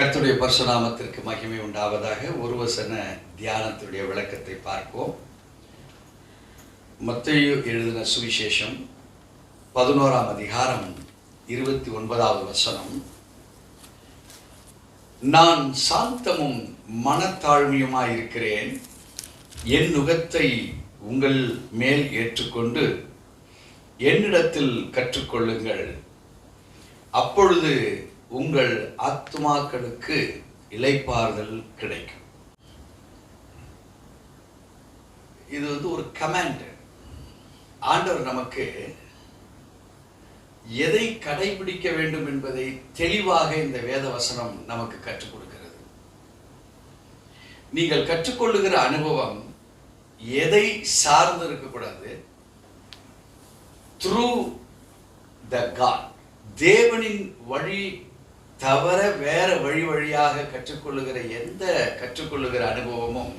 கர்த்துடைய பரசுராமத்திற்கு மகிமை உண்டாவதாக. ஒரு வசன தியானத்துடைய விளக்கத்தை பார்ப்போம். மத்தையு எழுதின சுவிசேஷம் பதினோராம் அதிகாரம் இருபத்தி ஒன்பதாவது வசனம். நான் சாந்தமும் மனத்தாழ்மையுமாயிருக்கிறேன் என் நுகத்தை உங்கள் மேல் ஏற்றுக்கொண்டு என்னிடத்தில் கற்றுக்கொள்ளுங்கள். அப்பொழுது உங்கள் ஆத்மாக்களுக்கு இளைப்பாறுதல் கிடைக்கும். இது வந்து ஒரு கமாண்ட் ஆண்டவர் நமக்கு எதை கடைபிடிக்க வேண்டும் என்பதை தெளிவாக இந்த வேத வசனம் நமக்கு கற்றுக் கொடுக்கிறது. நீங்கள் கற்றுக்கொள்ளுகிற அனுபவம் எதை சார்ந்து இருக்கக்கூடாது? த்ரூ த காட் தேவனின் வழி தவிர வேற வழி வழியாக கற்றுக்கொள்ளுகிற எந்த கற்றுக்கொள்ளுகிற அனுபவமும்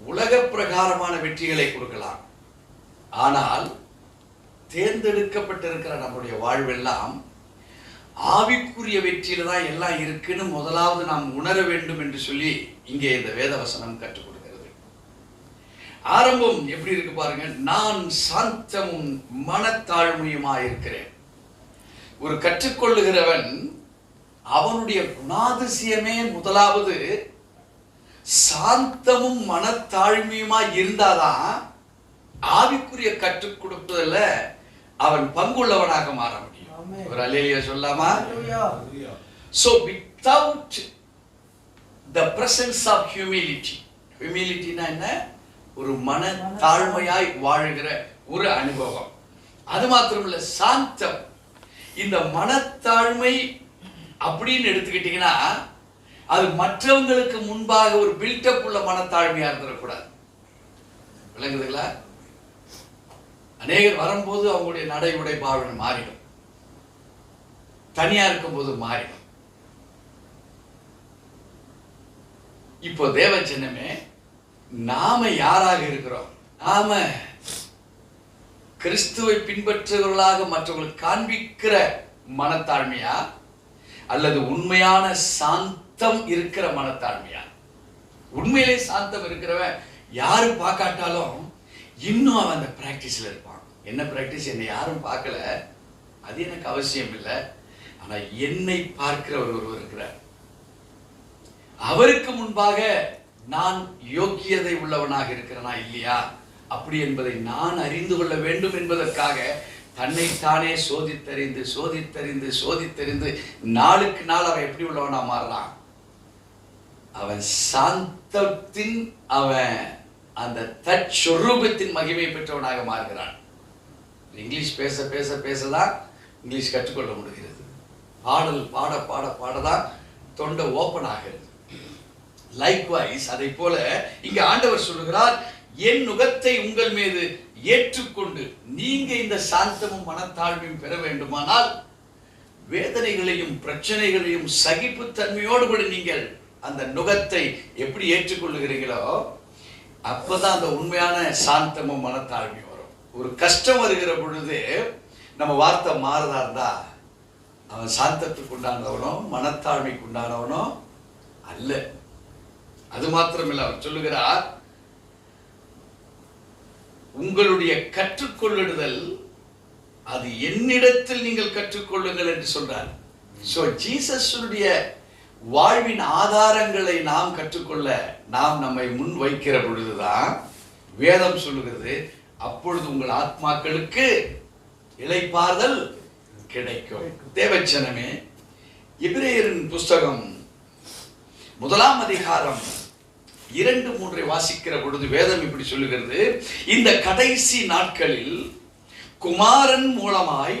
உலக பிரகாரமான வெற்றிகளை கொடுக்கலாம். ஆனால் தேர்ந்தெடுக்கப்பட்டிருக்கிற நம்முடைய வாழ்வெல்லாம் ஆவிக்குரிய வெற்றியில தான் எல்லாம் இருக்குன்னு முதலாவது நாம் உணர வேண்டும் என்று சொல்லி இங்கே இந்த வேதவசனம் கற்றுக் கொடுக்கிறது. ஆரம்பம் எப்படி இருக்கு பாருங்க நான் சாந்தமும் மனத்தாழ்மையுமா இருக்கிறேன் ஒரு கற்றுக்கொள்ளுகிறவன் அவனுடைய குணாதிசயமே முதலாவது சாந்தமும் மனத்தாழ்மையுமா இருந்தாதான் ஆவிக்குரிய கற்றுக் கொடுப்பதில் அவன் பங்குள்ளவனாக மாற முடியும். ஒரு அலேலியா சொல்லாமா. So without the presence of humility, humilityனா என்ன? ஒரு மன தாழ்மையாய் வாழுகிற ஒரு அனுபவம். அது மாத்திரமில்ல சாந்தம். இந்த மனத்தாழ்மை அப்படின்னு எடுத்துக்கிட்டீங்கன்னா அது மற்றவங்களுக்கு முன்பாக ஒரு பில்டப் உள்ள மனத்தாழ்மையா இருந்துடக்கூடாது. விளங்குதுங்களா? அநேகர் வரும்போது அவங்களுடைய நடை உடை பாவனை மாறிடும். தனியா இருக்கும்போது மாறிடும். இப்போ தேவ சின்னமே நாம யாராக இருக்கிறோம்? நாம கிறிஸ்துவை பின்பற்றுவர்களாக மற்றவர்களுக்கு காண்பிக்கிற மனத்தாழ்மையா? அல்லது உண்மையான சாந்தம் இருக்கிற மனத்தாழ்மையா? உண்மையிலே சாந்தம் இருக்கிறவன் யாரு பார்க்காட்டாலும் இன்னும் அவன் அந்த பிராக்டிஸ்ல இருப்பான். என்ன பிராக்டிஸ் என்னை யாரும் பார்க்கல. அது எனக்கு அவசியம் இல்லை. ஆனா என்னை பார்க்கிறவர் ஒருவர் இருக்கிறார். அவருக்கு முன்பாக நான் யோக்கியதை உள்ளவனாக இருக்கிறனா இல்லையா? அப்படி என்பதை நான் அறிந்து கொள்ள வேண்டும் என்பதற்காக தன்னைத்தானே சோதித்தறிந்து சோதித்தறிந்து சோதித்தறிந்து நாளுக்கு நாள் அவன் எப்படி உள்ளவனா மாறலாம் அவன் சாந்தத்தின் அவன் அந்த தற்சொரூபத்தின் மகிமை பெற்றவனாக மாறுகிறான். இங்கிலீஷ் பேச பேச பேசதான் இங்கிலீஷ் கற்றுக்கொள்ள முடிகிறது. பாடல் பாட பாட பாடதான் தொண்டை ஓப்பன் ஆகிறது. லைக்வைஸ் அதை போல இங்க ஆண்டவர் சொல்லுகிறார் என் நுகத்தை உங்கள் மீது ஏற்றுக்கொண்டு நீங்க இந்த சாந்தமும் மனத்தாழ்மையும் பெற வேண்டுமானால் வேதனைகளையும் பிரச்சனைகளையும் சகிப்புத்தன்மையோடு கூட நீங்கள் அந்த நுகத்தை எப்படி ஏற்றுக்கொள்ளுகிறீங்களோ அப்பதான் அந்த உண்மையான சாந்தமும் மனத்தாழ்மையும் வரும். ஒரு கஷ்டம் வருகிற பொழுது நம்ம வார்த்தை மாறதா இருந்தா அவன் சாந்தத்துக்கு உண்டானவனோ மனத்தாழ்மைக்கு உண்டானவனோ அல்ல. அது மாத்திரமில்ல அவர் சொல்லுகிறார் உங்களுடைய கற்றுக்கொள்ளுதல் அது என்னிடத்தில் நீங்கள் கற்றுக்கொள்ளுங்கள் என்று சொல்றார். சோ ஜீசஸுடைய வாழ்வின் ஆதாரங்களை நாம் கற்றுக்கொள்ள நாம் நம்மை முன் வைக்கிற பொழுதுதான் வேதம் சொல்லுகிறது அப்பொழுது உங்கள் ஆத்மாக்களுக்கு இழைப்பார்தல் கிடைக்கும். தேவச்சனமே இப்ரேயரின் புஸ்தகம் முதலாம் அதிகாரம் இரண்டு மூன்றை வாசிக்கிற பொழுது வேதம் இப்படி சொல்லுகிறது. இந்த கடைசி நாட்களில் குமாரன் மூலமாய்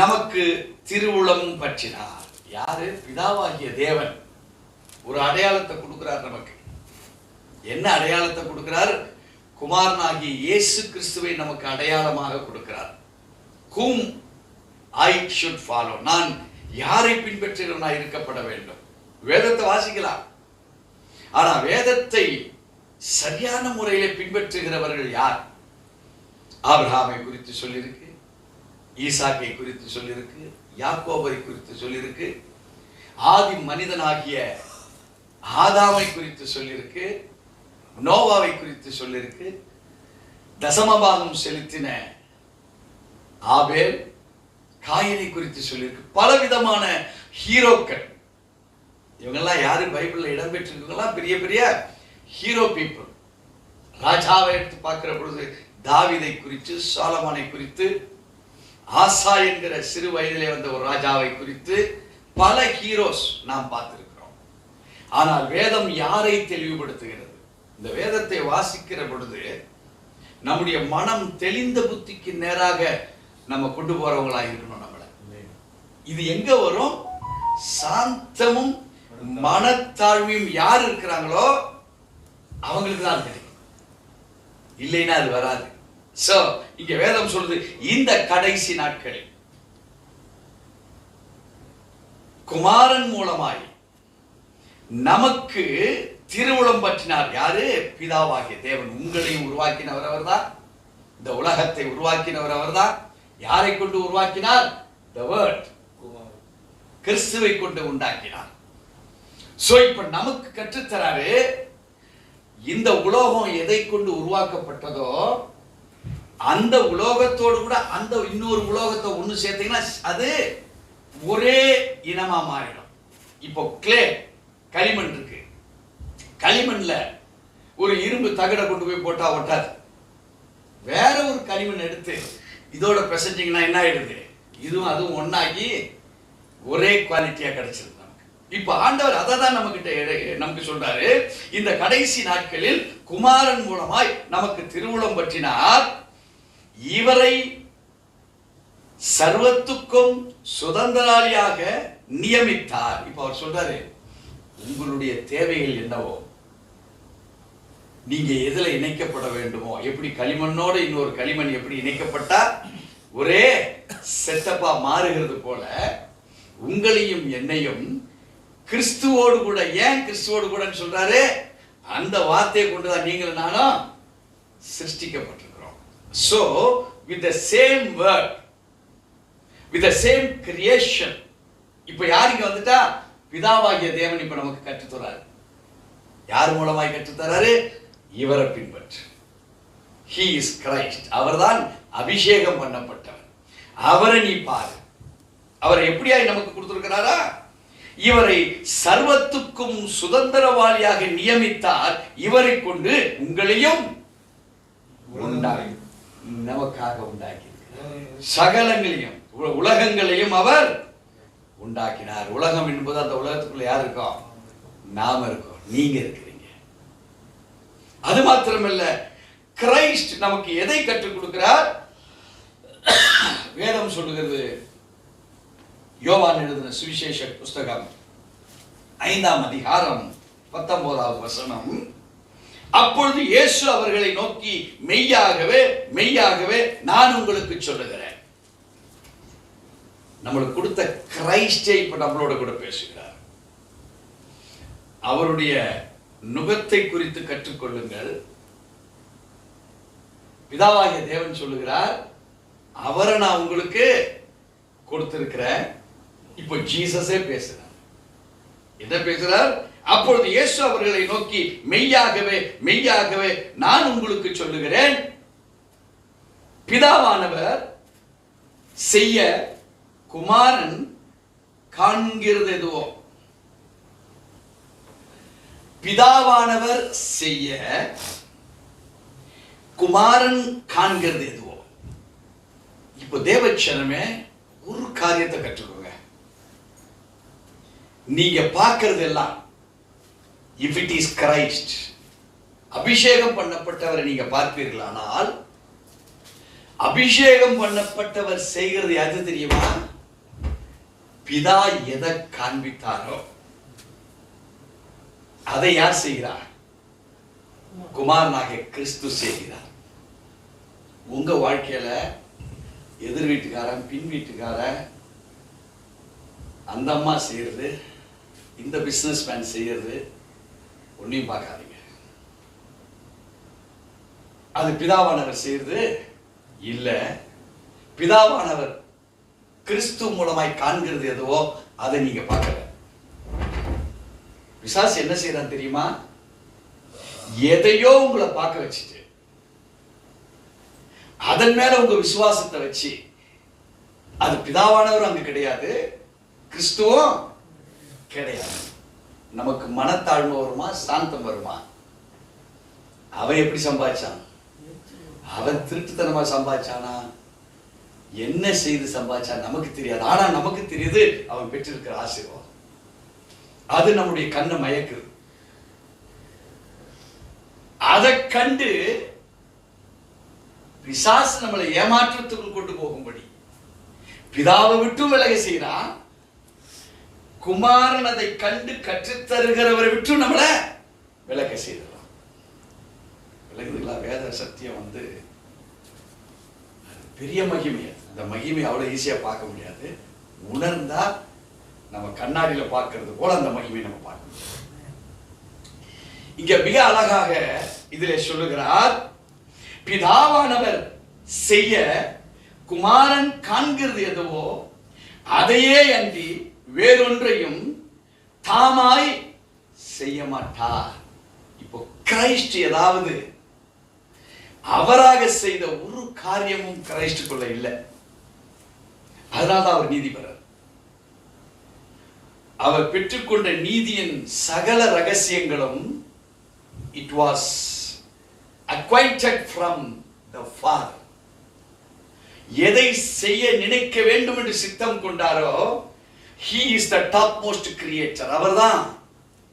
நமக்கு திருவுளம் பற்றினார். யாரு? பிதாவாகிய தேவன். ஒரு அடையாளத்தை கொடுக்கிறார் நமக்கு. என்ன அடையாளத்தை கொடுக்கிறார்? குமாரனாகிய இயேசு கிறிஸ்துவை நமக்கு அடையாளமாக கொடுக்கிறார். கும் ஐ ஷுட் ஃபாலோ நான் யாரை பின்பற்றுகிறவனாய் இருக்கப்பட வேண்டும்? வேதத்தை வாசிக்கலாம். ஆனா வேதத்தை சரியான முறையிலே பின்பற்றுகிறவர்கள் யார்? ஆபிரகாமை குறித்து சொல்லியிருக்கு ஈசாக்கை குறித்து சொல்லியிருக்கு யாக்கோபரை குறித்து சொல்லியிருக்கு ஆதி மனிதனாகிய ஆதாமை குறித்து சொல்லியிருக்கு நோவாவை குறித்து சொல்லியிருக்கு தசமபாகம் செலுத்தின ஆபேல் காயனை குறித்து சொல்லியிருக்கு பலவிதமான ஹீரோக்கள் இவங்கெல்லாம் யாரு? பைபிள்ல இடம்பெற்றிருக்கவங்களாம் பெரிய பெரிய ஹீரோ பீப்புள் ராஜாவை எடுத்து பார்க்கிற பொழுது தாவிதை குறித்து சாலமானை குறித்து ஆசா என்கிற சிறு வயதிலே வந்த ஒரு ராஜாவை குறித்து பல ஹீரோஸ் நாம் பார்த்திருக்கிறோம். ஆனால் வேதம் யாரை தெளிவுபடுத்துகிறது? இந்த வேதத்தை வாசிக்கிற பொழுது நம்முடைய மனம் தெளிந்த புத்திக்கு நேராக நம்ம கொண்டு போறவங்களா இருக்கணும் நம்மள. இது எங்க வரும்? சாந்தமும் மனத்தாழ்மையும் யார் இருக்கிறாங்களோ அவங்களுக்கு தான் தெரியும் இல்லைன்னா அது வராது. சோ இங்க வேதம் சொல்லுது இந்த கடைசி நாட்களில் குமாரன் மூலமாய் நமக்கு திருவுளம் பற்றினார் யாரு? பிதாவாகிய தேவன். உங்களையும் உருவாக்கினவர் அவர்தான். இந்த உலகத்தை உருவாக்கினவர் அவர்தான். யாரை கொண்டு உருவாக்கினார்? த வேர்ட் கிறிஸ்துவை கொண்டு உண்டாக்கினார். சோ இப்ப நமக்கு கற்றுத்தராரு இந்த உலோகம் எதை கொண்டு உருவாக்கப்பட்டதோ அந்த உலோகத்தோடு கூட அந்த இன்னொரு உலோகத்தை ஒன்று சேர்த்தீங்கன்னா அது ஒரே இனமா மாறிடும். இப்போ கிளே களிமண் இருக்கு. களிமண்ல ஒரு இரும்பு தகடை கொண்டு போய் போட்டா ஒட்டாது. வேற ஒரு களிமண் எடுத்து இதோட பிசைஞ்சிங்கன்னா என்ன ஆயிடுது? இதுவும் அதுவும் ஒன்றாகி ஒரே குவாலிட்டியா கிடைச்சிருது. இப்ப ஆண்டவர் அதை தான் நம்ம கிட்ட நமக்கு சொல்றாரு. இந்த கடைசி நாட்களில் குமாரன் மூலமாய் நமக்கு திருவுளம் பற்றினார். இவரை சர்வத்துக்கும் சுதந்திராளியாக நியமித்தார். இப்ப அவர் சொல்றாரு உங்களுடைய தேவைகள் என்னவோ நீங்க எதுல இணைக்கப்பட வேண்டுமோ எப்படி களிமண்ணோட இன்னொரு களிமண் எப்படி இணைக்கப்பட்டா ஒரே செட்டப்பா மாறுகிறது போல உங்களையும் என்னையும் கிறிஸ்துவோடு கூட ஏன் கிறிஸ்துவோடு கூடன்னு சொல்றாரு? அந்த வார்த்தையை கொண்டுதான் நீங்கள் நானும் சிருஷ்டிக்கப்பட்டிருக்கிறோம். So with the same word with the same creation இப்போ யார் இங்க வந்துட்டா? பிதாவாகிய தேவன் இப்ப நமக்கு கற்றுத்தராரு. யார் மூலமாய் கற்றுத்தராரு? இவரை பின்பற்று. ஹீ இஸ் கிரைஸ்ட் அவர்தான் அபிஷேகம் பண்ணப்பட்டவர் அவரை நீ பாரு. அவரை எப்படியாய் நமக்கு கொடுத்துருக்கிறாரா? இவரை சர்வத்துக்கும் சுதந்திரவாளியாக நியமித்தார். இவரை கொண்டு உங்களையும் உண்டாகி நமக்காக உண்டாக்கி சகலங்களையும் உலகங்களையும் அவர் உண்டாக்கினார். உலகம் என்பது அந்த உலகத்துக்குள்ள யார் இருக்கோம் நாம இருக்கோம். நீங்க இருக்கிறீங்க. அது மாத்திரமல்ல கிரைஸ்ட் நமக்கு எதை கற்றுக் கொடுக்கிறார்? வேதம் சொல்லுகிறது யோவான் எழுதின சுவிசேஷ புஸ்தகம் ஐந்தாம் அதிகாரம் பத்தொன்பதாவது வசனம். அப்பொழுது இயேசு அவர்களை நோக்கி மெய்யாகவே மெய்யாகவே நான் உங்களுக்கு சொல்லுகிறேன். நம்மளுக்கு கொடுத்த கிரைஸ்டே இப்ப நம்மளோட கூட பேசுகிறார். அவருடைய நுகத்தை குறித்து கற்றுக்கொள்ளுங்கள். பிதாவாகிய தேவன் சொல்லுகிறார் அவரை நான் உங்களுக்கு கொடுத்திருக்கிறேன். இப்போ ஜீசஸே பேசுறார் என்ன பேசுறார் அப்பொழுது இயேசு அவர்களை நோக்கி மெய்யாகவே மெய்யாகவே நான் உங்களுக்கு சொல்லுகிறேன். பிதாவானவர் செய்ய குமாரன் காண்கிறது எதுவோ. பிதாவானவர் செய்ய குமாரன் காண்கிறது எதுவோ. இப்போ தேவச்சனமே ஒரு காரியத்தை கற்றுக்கணும் நீங்க பார்க்கறது எல்லாம் இஃப் இட் இஸ் கிரைஸ்ட் அபிஷேகம் பண்ணப்பட்டவரை நீங்க பார்ப்பீர்களானால் அபிஷேகம் பண்ணப்பட்டவர் செய்கிறது எது தெரியுமா? பிதா எதை காண்பித்தாரோ அதை யார் செய்கிறார்? குமாரனாக கிறிஸ்து செய்கிறார். உங்க வாழ்க்கையில எதிர் வீட்டுக்காரன் பின் வீட்டுக்காரன் அந்த அம்மா செய்யறது இந்த பிசினஸ் மேன் செய்யறது ஒன்றையும் பார்க்காதீங்க. அது பிதாவானவர் செய்யறது இல்ல. பிதாவானவர் கிறிஸ்து மூலமாய் காண்கிறது எதுவோ அதை நீங்க பார்க்கல. விசாஸ் என்ன செய்யறான் தெரியுமா? எதையோ உங்களை பார்க்க வச்சுட்டு அதன் மேல உங்க விசுவாசத்தை வச்சு அது பிதாவானவர் அங்க கிடையாது கிறிஸ்துவும் கிடையாது. நமக்கு மனத்தாழ்மை வருமா சாந்தம் வருமா? அவன் எப்படி சம்பாதிச்சான்? அவன் திருட்டுத்தனமா சம்பாதிச்சானா? என்ன செய்து சம்பாதிச்சான்? நமக்கு தெரியாது. ஆனா நமக்கு தெரியுது அவன் பெற்றிருக்கிற ஆசீர்வாதம். அது நம்முடைய கண்ணை மயக்குது. அதை கண்டு பிசாசு நம்மளை ஏமாற்றத்துக்குள் கொண்டு போகும்படி பிதாவை விட்டு விலக செய்யறான் குமாரன் அதை கண்டு கற்றுத்தருகிறவரை விட்டு நம்மளை விளக்க செய்தலாம் விளக்குதுங்களா? வேத சத்தியம் வந்து பெரிய மகிமை அந்த மகிமை அவ்வளோ ஈஸியா பார்க்க முடியாது. உணர்ந்தா நம்ம கண்ணாடியில பார்க்கறது போல அந்த மகிமை நம்ம பார்க்க இங்க மிக அழகாக இதில் சொல்லுகிறார் பிதாவானவர் செய்ய குமாரன் காண்கிறது எதுவோ அதையே அன்றி வேறொன்றையும் தாமாய் செய்ய மாட்டார். இப்போ கிரைஸ்ட் ஏதாவது அவராக செய்த ஒரு காரியமும் கிரைஸ்டுக்குள்ள இல்லை. அதனால்தான் அவர் நீதிபரர். அவர் பெற்றுக்கொண்ட நீதியின் சகல ரகசியங்களும் it was acquainted the the எதை செய்ய நினைக்க வேண்டும் என்று சித்தம் கொண்டாரோ he is the topmost creator. அவர்தான்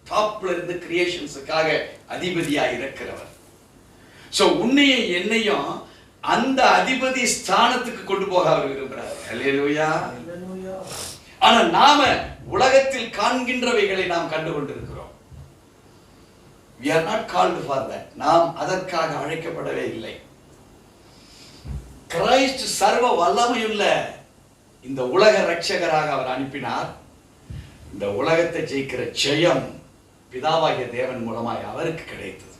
டாப்ல இருந்து கிரியேஷன்ஸுக்காக அதிபதியாக இருக்கிறவர். சோ உன்னையும் என்னையும் அந்த அதிபதி ஸ்தானத்துக்கு கொண்டு போக அவர் அல்லேலூயா ஆனா நாம உலகத்தில் காண்கின்றவைகளை நாம் கண்டு கொண்டிருக்கிறோம் we are not called for that. நாம் அதற்காக அழைக்கப்படவே இல்லை. கிரைஸ்ட் சர்வ வல்லமையுள்ள இந்த உலக ரட்சகராக அவர் அனுப்பினார். இந்த உலகத்தை ஜெயிக்கிற ஜெயம் பிதாவாகிய தேவன் மூலமாய் அவருக்கு கிடைத்தது.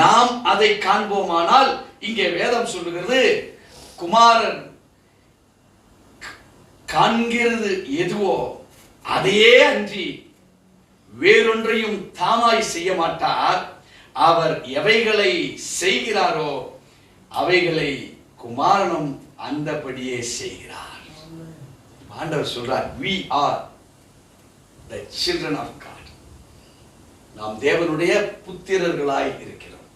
நாம் அதை காண்போமானால் இங்கே வேதம் சொல்லுகிறது குமாரன் காண்கிறது எதுவோ அதையே அன்றி வேறொன்றையும் தாமாய் செய்ய மாட்டார். அவர் எவைகளை செய்கிறாரோ அவைகளை குமாரனும் அந்தபடியே செய்கிறார். ஆண்டவர் சொல்றார் we are the children of God நாம் தேவனுடைய புத்திரர்களாய் இருக்கிறோம்.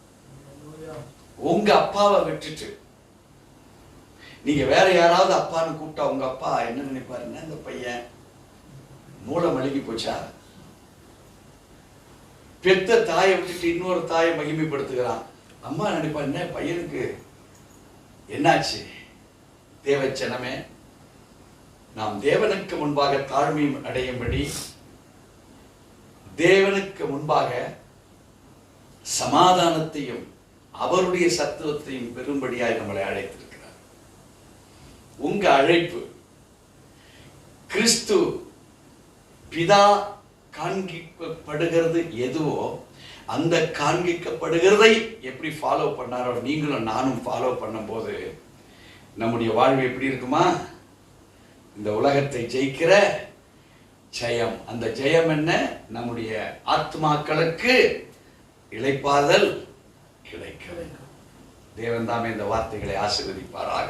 உங்க அப்பாவை விட்டுட்டு நீங்க வேற யாராவது அப்பான்னு கூப்பிட்டா உங்க அப்பா என்ன நினைப்பாரு? என்ன இந்த பையன்? மூளை மழுகி போச்சா? பெத்த தாயை விட்டுட்டு இன்னொரு தாயை மகிமைப்படுத்துகிறான். அம்மா நினைப்பா என்ன பையனுக்கு? என்னாச்சு? தேவச்சனமே நாம் தேவனுக்கு முன்பாக தாழ்மை அடையும்படி தேவனுக்கு முன்பாக சமாதானத்தையும் அவருடைய சத்துவத்தையும் பெரும்படியாய் நம்மளை அழைத்திருக்கிறார். உங்க அழைப்பு கிறிஸ்து பிதா காண்பிக்கப்படுகிறது எதுவோ அந்த காண்பிக்கப்படுகிறதை எப்படி ஃபாலோ பண்ணாரோ நீங்களும் நானும் ஃபாலோ பண்ணும்போது நம்முடைய வாழ்வு எப்படி இருக்குமா? இந்த உலகத்தை ஜெயிக்கிற ஜெயம். அந்த ஜெயம் என்ன? நம்முடைய ஆத்மாக்களுக்கு இளைப்பாதல் கிடைக்கும். தேவன் தாமே இந்த வார்த்தைகளை ஆசீர்வதிப்பாராக.